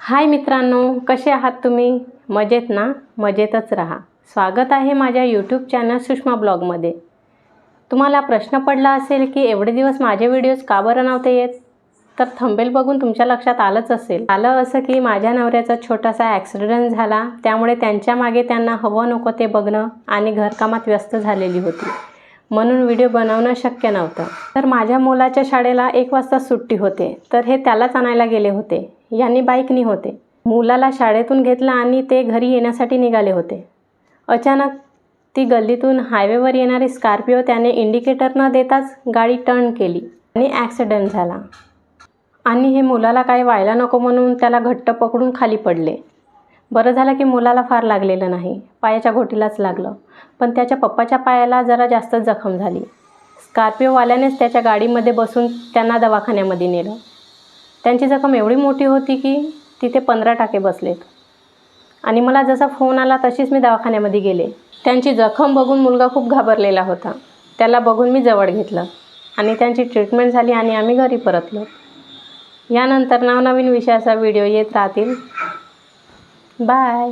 हाय मित्रांनो कसे आहात तुम्ही? मजेत ना? मजेतच राहा. स्वागत आहे माझ्या यूट्यूब चॅनल सुषमा ब्लॉगमध्ये तुम्हाला प्रश्न पडला असेल की एवढे दिवस माझे व्हिडिओज का बरं नव्हते येत? तर थंबेल बघून तुमच्या लक्षात आलंच असेल. आलं असं की माझ्या नवऱ्याचा छोटासा ॲक्सिडेंट झाला त्यामुळे त्यांच्या मागे त्यांना हवं नको ते बघणं आणि घरकामात व्यस्त झालेली होती. म्हणून व्हिडिओ बनवणं शक्य नव्हतं. तर माझ्या मुलाच्या शाळेला एक वाजता सुट्टी होते. तर हे त्यालाच आणायला गेले होते. यांनी बाईकनी होते. मुलाला शाळेतून घेतलं आणि ते घरी येण्यासाठी निघाले होते. अचानक ती गल्लीतून हायवेवर येणारी स्कॉर्पिओ त्याने इंडिकेटर न देताच गाडी टर्न केली आणि ॲक्सिडेंट झाला. आणि हे मुलाला काही व्हायला नको म्हणून त्याला घट्ट पकडून खाली पडले. बरं झालं की मुलाला फार लागलेलं नाही. पायाच्या घोटीलाच लागलं. पण त्याच्या पप्पाच्या पायाला जरा जास्त जखम झाली. स्कॉर्पिओवाल्यानेच त्याच्या गाडीमध्ये बसून त्यांना दवाखान्यामध्ये नेलं. त्यांची जखम एवढी मोठी होती की तिथे पंधरा टाके बसलेत. आणि मला जसा फोन आला तशीच मी दवाखान्यामध्ये गेले. त्यांची जखम बघून मुलगा खूप घाबरलेला होता. त्याला बघून मी जवळ घेतलं. आणि त्यांची ट्रीटमेंट झाली आणि आम्ही घरी परतलो. यानंतर नवनवीन विषयाचा व्हिडिओ येत राहतील. बाय.